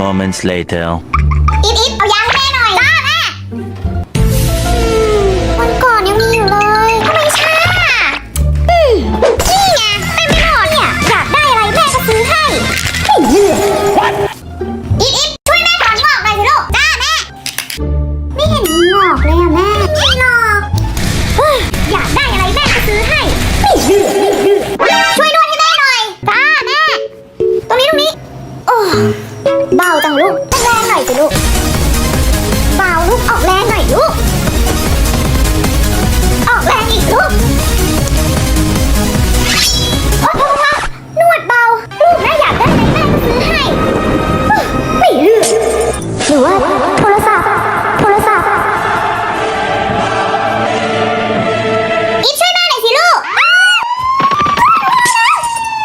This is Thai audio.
moments later อีฟอีฟเอายางแม่หน่อยได้แม่วันก่อนยังมีอยู่เลยทำไมช้าอืมนี่ไงเม่ไม่หมดเนี่ยอยากได้อะไรแม่ก็ซื้อให้อีฟอีฟช่วยแม่ถอนงอกหน่อยสิลูกได้แม่ไม่เห็นมีงอกเลยอะแม่ไม่งอกเฮ้ยอยากได้อะไรแม่ก็ซื้อให้ช่วยนวดให้แม่หน่อยจ้าแม่ตรงนี้ตรงนี้โอ้ about